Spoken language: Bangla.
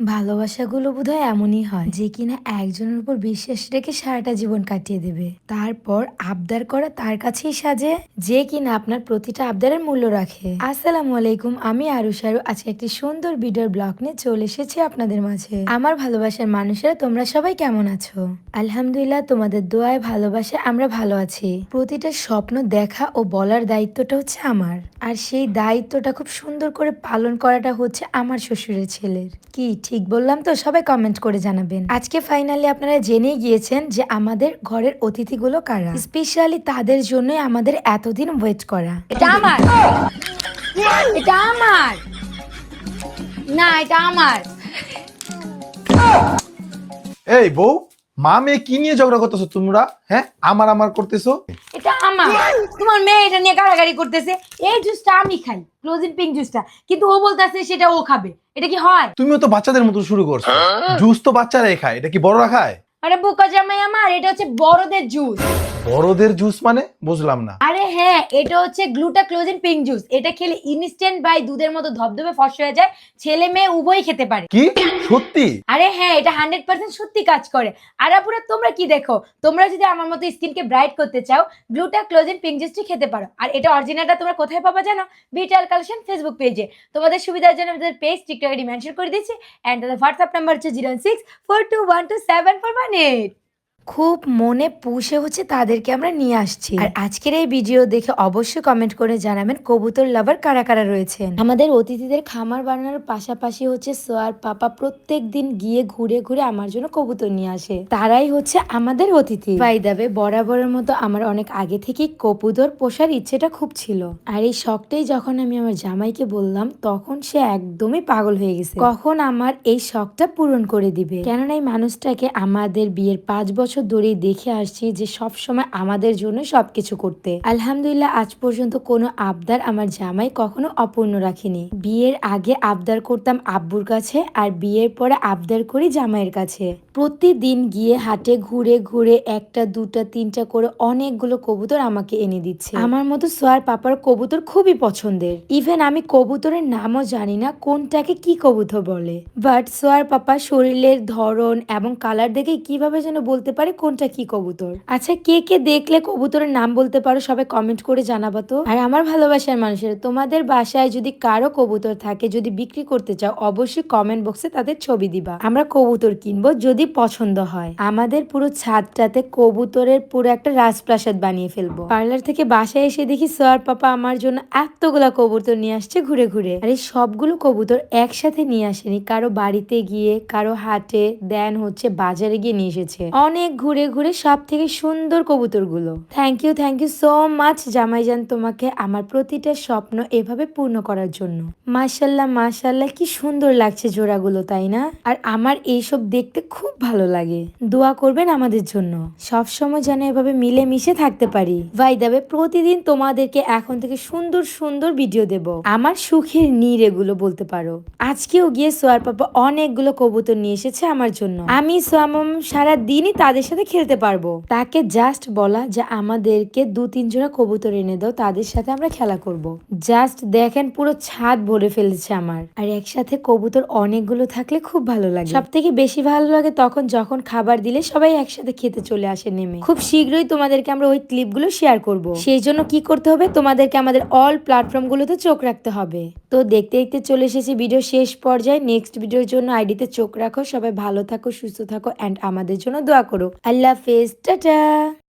ভালোবাসাগুলো বোধহয় এমনই হয় যে কিনা একজনের উপর বিশ্বাস রেখে সারাটা জীবন কাটিয়ে দেবে। তারপর আবদার করা তার কাছেই সাজে, যে কিনা আপনার প্রতিটা আবদারের মূল্য রাখে। আসসালামু আলাইকুম, আমি আরুষারু আজকে একটি সুন্দর ভিডিওর ব্লগ নিয়ে চলে এসেছি আপনাদের মাঝে। আমার ভালোবাসার মানুষেরা, তোমরা সবাই কেমন আছো? আলহামদুলিল্লাহ, তোমাদের দোয়ায় ভালোবাসে আমরা ভালো আছি। প্রতিটা স্বপ্ন দেখা ও বলার দায়িত্বটা হচ্ছে আমার। আর সেই দায়িত্বটা খুব সুন্দর করে পালন করাটা হচ্ছে আমার শ্বশুরের ছেলের। কি ঠিক বললাম তো সবাই কমেন্ট করে জানাবেন। আজকে ফাইনালি আপনারা জেনেই গিয়েছেন যে আমাদের ঘরের অতিথিগুলো কারা? স্পেশালি তাদের জন্যই আমাদের এতদিন ওয়েট করা। এটা আমার। এটা আমার। না এটা আমার। এই বউ মা মেয়ে কি নিয়ে ঝগড়া করতেছো তোমরা? হ্যাঁ আমার আমার করতেছো? এটা আমার তোমার মেয়ে এটা নিয়ে গাড়াগাড়ি করতেছে। এই জুসটা আমি খাই ক্লোজিন পিঙ্ক জুসটা কিন্তু ও বলতেছে সেটা ও খাবে। এটা কি হয়? তুমিও তো বাচ্চাদের মতো শুরু করছ। জুস তো বাচ্চারাই খায় এটা কি বড়রা খায়? আরে বোকা জামাই আমার এটা হচ্ছে বড়দের জুস বড়দের জুস মানে বুঝলাম না। আরে হ্যাঁ এটা হচ্ছে গ্লুটা ক্লোজিন পিঙ্ক জুস এটা খেলে ইনস্ট্যান্ট বাই দুধের মতো ধবধবে ফস হয়ে যায় ছেলে মেয়ে উভয়ই খেতে পারে। কি? সত্যি? আরে হ্যাঁ এটা হান্ড্রেড পার্সেন্ট সত্যি কাজ করে। আর আপুরা তোমরা কি দেখো? তোমরা যদি আমার মতো স্কিনকে ব্রাইট করতে চাও গ্লুটা ক্লোজিন পিঙ্ক জুসটি খেতে পারো। আর এটা অরিজিনালটা তোমরা কোথায় পাবা জানো? বিটাল কালেকশন ফেসবুক পেজে তোমাদের সুবিধার জন্য আমাদের পেজ টিকটক আইডি মেনশন করে দিচ্ছি অ্যান্ড তাদের হোয়াটসঅ্যাপ নাম্বার হচ্ছে zero six four two one two seven four one eight খুব মনে পুষে হচ্ছে তাদেরকে আমরা নিয়ে আসছি। আর আজকের এই ভিডিও দেখে অবশ্যই কমেন্ট করে জানাবেন কবুতর লাভার কারা কারা রয়েছেন। আমাদের অতিথিদের খামার বানানোর পাশাপাশি হচ্ছে সোয়ার পাপা প্রত্যেক দিন গিয়ে ঘুরে ঘুরে আমার জন্য কবুতর নিয়ে আসে। তারাই হচ্ছে আমাদের অতিথি। বাইদাবে বরাবরের মতো আমার অনেক আগে থেকেই কবুতর পোষার ইচ্ছেটা খুব ছিল। আর এই শখটাই যখন আমি আমার জামাইকে বললাম, তখন সে একদমই পাগল হয়ে গেছে। কখন আমার এই শখটা পূরণ করে দিবে? কেননা এই মানুষটাকে আমাদের বিয়ের পাঁচ বছর ধরেই দেখে আসছি যে সব সময় আমাদের জন্য সবকিছু করতে। আলহামদুলিল্লাহ, আজ পর্যন্ত কোনো আবদার আমার জামাই কখনো অপূর্ণ রাখিনি। বিয়ের আগে আবদার করতাম আব্বুর কাছে আর বিয়ের পরে আবদার করি জামাইয়ের কাছে। প্রতিদিন গিয়ে হাটে ঘুরে ঘুরে একটা, দুটা, তিনটা করে অনেকগুলো কবুতর আমাকে এনে দিচ্ছে। আমার মতো সোয়ার পাপার কবুতর খুবই পছন্দের। ইভেন আমি কবুতরের নামও জানি না কোনটাকে কি কবুতর বলে। বাট সোয়ার পাপা শরীরের ধরন এবং কালার দেখে কীভাবে যেন বলতে পারে কোনটা কি কবুতর। আচ্ছা কে কে দেখলে কবুতরের নাম বলতে পারো? সবাই কমেন্ট করে জানাব তো। আর আমার ভালোবাসার মানুষের, তোমাদের বাসায় যদি কারও কবুতর থাকে, যদি বিক্রি করতে চাও, অবশ্যই কমেন্ট বক্সে তাদের ছবি দিবা। আমরা কবুতর কিনবো যদি পছন্দ হয়। আমাদের পুরো ছাদটাতে কবুতরের পুরো একটা রাজপ্রাসাদ বানিয়ে ফেলব। পার্লার থেকে বাসায় এসে দেখি সোয়ার, পাপা আমার জন্য এতগুলা কবুতর নিয়ে আসছে ঘুরে ঘুরে। আর এই সবগুলো কবুতর একসাথে নিয়ে আসেনি। কারও বাড়িতে গিয়ে, কারও হাটে, দেন হচ্ছে বাজারে গিয়ে নিয়ে এসেছে। অনেক ঘুরে ঘুরে সব থেকে সুন্দর কবুতরগুলো thank you thank you so much জামাইজান, তোমাকে আমার প্রতিটা স্বপ্ন এভাবে পূর্ণ করার জন্য। মাশাল্লাহ মাশাল্লাহ, কি সুন্দর লাগছে জোড়াগুলো, তাই না? আর আমার এইসব দেখতে খুব ভালো লাগে। দোয়া করবেন আমাদের জন্য। সব সময় যেন এভাবে মিলে মিশে থাকতে পারি। ভাই দেবে প্রতিদিন তোমাদেরকে এখন থেকে সুন্দর সুন্দর ভিডিও দেব। আমার সুখের নীর এগুলো বলতে পারো। আজকেও গিয়ে সোয়ার পাপা অনেকগুলো কবুতর নিয়ে এসেছে আমার জন্য। আমি সোয়াম সারা দিনই তাদের সাথে খেলতে পারব। তাকে জাস্ট বলা যে আমাদেরকে দু তিন জোড়া কবুতর এনে দাও, তাদের সাথে আমরা খেলা করব। জাস্ট দেখেন পুরো ছাদ ভরে ফেলেছে আমার। আর একসাথে কবুতর অনেকগুলো থাকলে খুব ভালো লাগে। সব থেকে বেশি ভালো লাগে তখন যখন খাবার দিলে সবাই একসাথে খেতে চলে আসে নেমে। খুব শীঘ্রই তোমাদেরকে আমরা ওই ক্লিপগুলো শেয়ার করব। সেই জন্য কি করতে হবে? তোমাদেরকে আমাদের অল প্ল্যাটফর্ম গুলোতে চোখ রাখতে হবে। তো দেখতে দেখতে চলে এসেছি ভিডিও শেষ পর্যায়ে। নেক্সট ভিডিওর জন্য আইডিতে চোখ রাখো। সবাই ভালো থাকো, সুস্থ থাকো অ্যান্ড আমাদের জন্য দোয়া করো। আল্লাহ হাফেজ টাটা